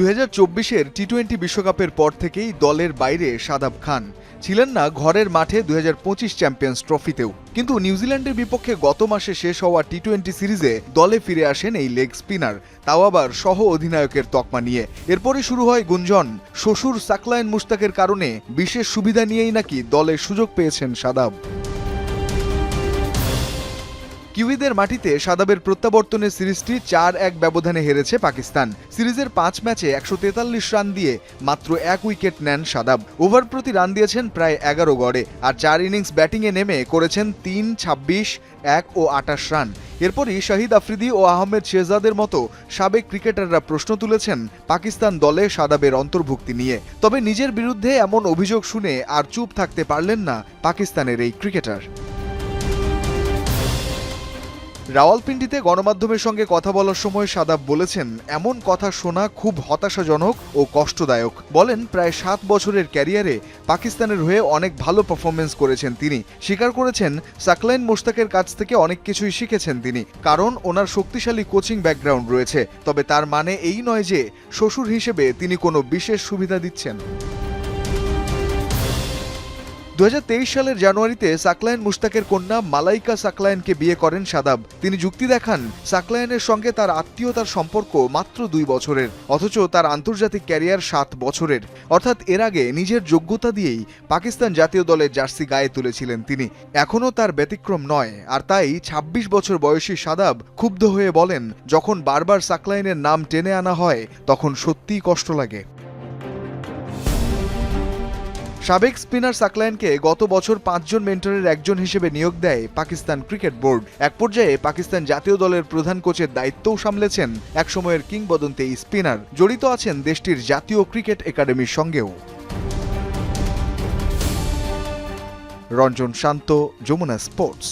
দুই হাজার চব্বিশের টি টোয়েন্টি বিশ্বকাপের পর থেকেই দলের বাইরে সাদাব খান। ছিলেন না ঘরের মাঠে দুই হাজার পঁচিশ চ্যাম্পিয়ন্স ট্রফিতেও। কিন্তু নিউজিল্যান্ডের বিপক্ষে গত মাসে শেষ হওয়া টি টোয়েন্টি সিরিজে দলে ফিরে আসেন এই লেগ স্পিনার, তাও আবার সহ অধিনায়কের তকমা নিয়ে। এরপরই শুরু হয় গুঞ্জন, শ্বশুর সাকলায়ন মুস্তাকের কারণে বিশেষ সুবিধা নিয়েই নাকি দলে সুযোগ পেয়েছেন সাদাব। কিউইদের মাটিতে সাদাবের প্রত্যাবর্তনের সিরিজটি চার এক ব্যবধানে হেরেছে পাকিস্তান। সিরিজের পাঁচ ম্যাচে একশো তেতাল্লিশ রান দিয়ে মাত্র এক উইকেট নেন সাদাব। ওভার প্রতি রান দিয়েছেন প্রায় এগারো গড়ে, আর চার ইনিংস ব্যাটিংয়ে নেমে করেছেন তিন, ছাব্বিশ, এক ও আটাশ রান। এরপরই শাহিদ আফ্রিদি ও আহমেদ শেহজাদের মতো সাবেক ক্রিকেটাররা প্রশ্ন তুলেছেন পাকিস্তান দলে সাদাবের অন্তর্ভুক্তি নিয়ে। তবে নিজের বিরুদ্ধে এমন অভিযোগ শুনে আর চুপ থাকতে পারলেন না পাকিস্তানের এই ক্রিকেটার। রাওয়ালপিন্ডিতে গণমাধ্যমের সঙ্গে কথা বলার সময় সাদাব বলেছেন, এমন কথা শোনা খুব হতাশাজনক ও কষ্টদায়ক। বলেন, প্রায় সাত বছরের ক্যারিয়ারে পাকিস্তানের হয়ে অনেক ভালো পারফরমেন্স করেছেন তিনি। স্বীকার করেছেন, সাকলাইন মোশতাকের কাছ থেকে অনেক কিছুই শিখেছেন তিনি, কারণ ওনার শক্তিশালী কোচিং ব্যাকগ্রাউন্ড রয়েছে। তবে তার মানে এই নয় যে, শ্বশুর হিসেবে তিনি কোনো বিশেষ সুবিধা দিচ্ছেন। দু হাজার তেইশ সালের জানুয়ারিতে সাকলায়ন মুশতাকের কন্যা মালাইকা সাকলায়নকে বিয়ে করেন সাদাব। তিনি যুক্তি দেখান, সাকলায়নের সঙ্গে তার আত্মীয়তার সম্পর্ক মাত্র দুই বছরের, অথচ তার আন্তর্জাতিক ক্যারিয়ার সাত বছরের। অর্থাৎ এর আগে নিজের যোগ্যতা দিয়েই পাকিস্তান জাতীয় দলের জার্সি গায়ে তুলেছিলেন তিনি। এখনও তার ব্যতিক্রম নয়, আর তাই ২৬ বছর বয়সী সাদাব ক্ষুব্ধ হয়ে বলেন, যখন বারবার সাকলাইনের নাম টেনে আনা হয়, তখন সত্যিই কষ্ট লাগে। সাবেক স্পিনার সাকলায়নকে গত বছর পাঁচজন মেন্টরের একজন হিসেবে নিয়োগ দেয় পাকিস্তান ক্রিকেট বোর্ড। এক পর্যায়ে পাকিস্তান জাতীয় দলের প্রধান কোচের দায়িত্বও সামলেছেন একসময়ের কিংবদন্তি এই স্পিনার। জড়িত আছেন দেশটির জাতীয় ক্রিকেট একাডেমির সঙ্গেও। রঞ্জন শান্ত, যমুনা স্পোর্টস।